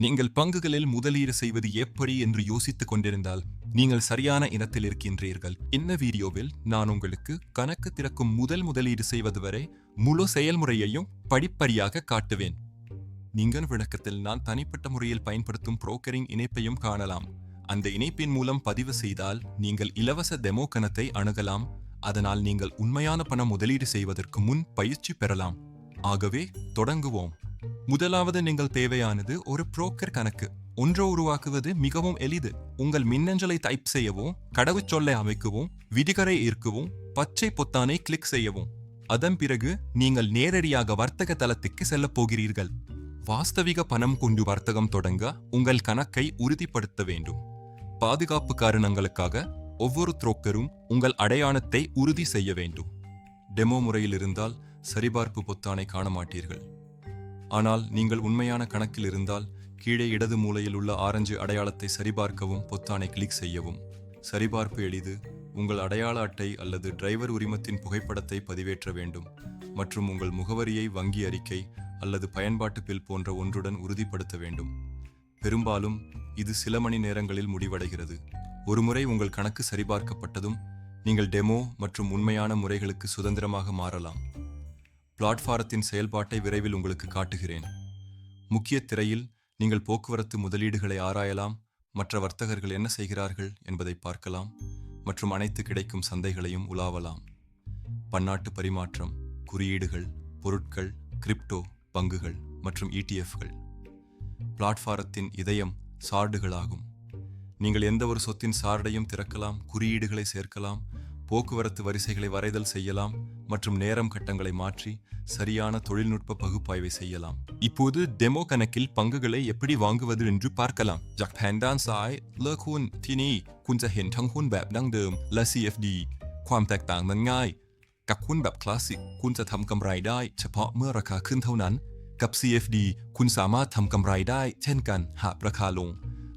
நீங்கள் பங்குகளில் முதலீடு செய்வது எப்படி என்று யோசித்துக் கொண்டிருந்தால் நீங்கள் சரியான இனத்தில் இருக்கின்றீர்கள். இந்த வீடியோவில் நான் உங்களுக்கு கணக்கு திறக்கும் முதல் முதலீடு செய்வது வரை முழு செயல்முறையையும் படிப்படியாக காட்டுவேன். நீங்கள் விளக்கத்தில் நான் தனிப்பட்ட முறையில் பயன்படுத்தும் புரோக்கரிங் இணைப்பையும் காணலாம். அந்த இணைப்பின் மூலம் பதிவு செய்தால் நீங்கள் இலவச டெமோ கணத்தை அணுகலாம். அதனால் நீங்கள் உண்மையான பணம் முதலீடு செய்வதற்கு முன் பயிற்சி பெறலாம். ஆகவே தொடங்குவோம். முதலாவது நீங்கள் தேவையானது ஒரு புரோக்கர் கணக்கு. ஒன்றை உருவாக்குவது மிகவும் எளிது. உங்கள் மின்னஞ்சலை டைப் செய்யவும் கடவுச்சொல்லை அமைக்கவும் விதிகரை ஈர்க்கவும் பச்சை பொத்தானை கிளிக் செய்யவும். அதன் பிறகு நீங்கள் நேரடியாக வர்த்தக தளத்துக்கு செல்லப் போகிறீர்கள். வாஸ்தவிக பணம் கொண்டு வர்த்தகம் தொடங்க உங்கள் கணக்கை உறுதிப்படுத்த வேண்டும். பாதுகாப்பு காரணங்களுக்காக ஒவ்வொரு துரோக்கரும் உங்கள் அடையாளத்தை உறுதி செய்ய வேண்டும். டெமோ முறையில் இருந்தால் சரிபார்ப்பு பொத்தானை காண மாட்டீர்கள். ஆனால் நீங்கள் உண்மையான கணக்கில் இருந்தால் கீழே இடது மூலையில் உள்ள ஆரஞ்சு அடையாளத்தை சரிபார்க்கவும் பொத்தானை கிளிக் செய்யவும். சரிபார்ப்பு எளிது. உங்கள் அடையாள அட்டை அல்லது டிரைவர் உரிமத்தின் புகைப்படத்தை பதிவேற்ற வேண்டும். மற்றும் உங்கள் முகவரியை வங்கி அறிக்கை அல்லது பயன்பாட்டு பில் போன்ற ஒன்றுடன் உறுதிப்படுத்த வேண்டும். பெரும்பாலும் இது சில மணி நேரங்களில் முடிவடைகிறது. ஒருமுறை உங்கள் கணக்கு சரிபார்க்கப்பட்டதும் நீங்கள் டெமோ மற்றும் உண்மையான முறைகளுக்கு சுதந்திரமாக மாறலாம். பிளாட்ஃபாரத்தின் செயல்பாட்டை விரைவில் உங்களுக்கு காட்டுகிறேன். முக்கிய திரையில் நீங்கள் போக்குவரத்து முதலீடுகளை ஆராயலாம் மற்ற வர்த்தகர்கள் என்ன செய்கிறார்கள் என்பதை பார்க்கலாம் மற்றும் அனைத்து கிடைக்கும் சந்தைகளையும் உலாவலாம். பன்னாட்டு பரிமாற்றம் குறியீடுகள் பொருட்கள் கிரிப்டோ பங்குகள் மற்றும் இடிஎஃப்கள் பிளாட்ஃபாரத்தின் இதயம் சார்டுகளாகும். நீங்கள் எந்த ஒரு சொத்தின் சார்டையும் திறக்கலாம் குறியீடுகளை சேர்க்கலாம் போக்குவரத்து வரிசைகளை வரைதல் செய்யலாம் மற்றும் நேரம் கட்டங்களை மாற்றி சரியான தொழில்நுட்ப பகுப்பாய்வை செய்யலாம் இப்போது டெமோ கணக்கில் பங்குகளை எப்படி வாங்குவது என்று பார்க்கலாம் จากแผนด้านซ้ายเลือกหุ้นที่นี่คุณจะเห็นทั้งหุ้นแบบดั้งเดิม และ CFD ความแตกต่างนั้นง่าย กับหุ้นแบบคลาสสิกคุณจะทำกำไรได้เฉพาะเมื่อราคาขึ้นเท่านั้น กับ CFD คุณสามารถทำกำไรได้เช่นกันหากราคาลง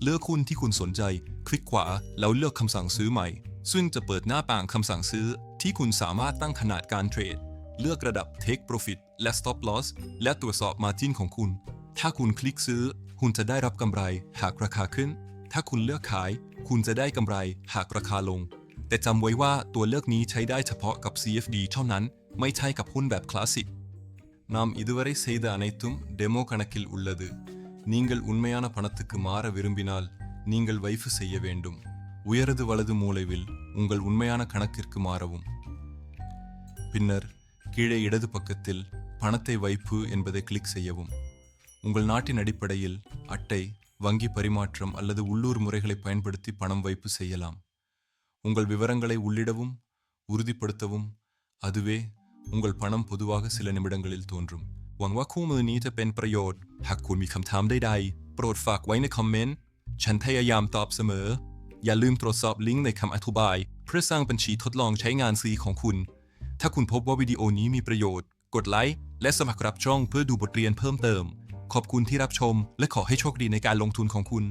เลือกหุ้นที่คุณสนใจ คลิกขวาแล้วเลือกคำสั่งซื้อใหม่ ซึ่งจะเปิดหน้าต่างคำสั่งซื้อ ที่คุณสามารถตั้งขนาดการเทรด เลือกระดับ Take Profit และ Stop Loss และตรวจสอบ Margin ของคุณ ถ้าคุณคลิกซื้อ คุณจะได้รับกำไรหากราคาขึ้น ถ้าคุณเลือกขาย คุณจะได้กำไรหากราคาลง แต่จำไว้ว่าตัวเลือกนี้ใช้ได้เฉพาะกับ CFD เท่านั้น ไม่ใช่กับหุ้นแบบคลาสสิก நாம் இதுவரை செய்த அனைத்தும் டெமோ கணக்கில் உள்ளது நீங்கள் உண்மையான பணத்துக்கு மாற விரும்பினால் நீங்கள் வைப்பு செய்ய வேண்டும் உயரது வலது மூலைவில் உங்கள் உண்மையான கணக்கிற்கு மாறவும் பின்னர் கீழே இடது பக்கத்தில் பணத்தை வைப்பு என்பதை கிளிக் செய்யவும் உங்கள் நாட்டின் அடிப்படையில் அட்டை வங்கி பரிமாற்றம் அல்லது உள்ளூர் முறைகளை பயன்படுத்தி பணம் வைப்பு செய்யலாம் உங்கள் விவரங்களை உள்ளிடவும் உறுதிப்படுத்தவும் அதுவே உங்கள் பணம் பொதுவாக சில நிமிடங்களில் தோன்றும் หวังว่าคู่มือนี้จะเป็นประโยชน์ หากคุณมีคำถามใดๆ โปรดฝากไว้ในคอมเมนต์ ฉันพยายามตอบเสมอ อย่าลืมตรวจสอบลิงก์ในคำอธิบาย เพื่อสร้างบัญชีทดลองใช้งานซีของคุณ ถ้าคุณพบว่าวิดีโอนี้มีประโยชน์ กดไลค์และสมัครรับช่องเพื่อดูบทเรียนเพิ่มเติม ขอบคุณที่รับชม และขอให้โชคดีในการลงทุนของคุณ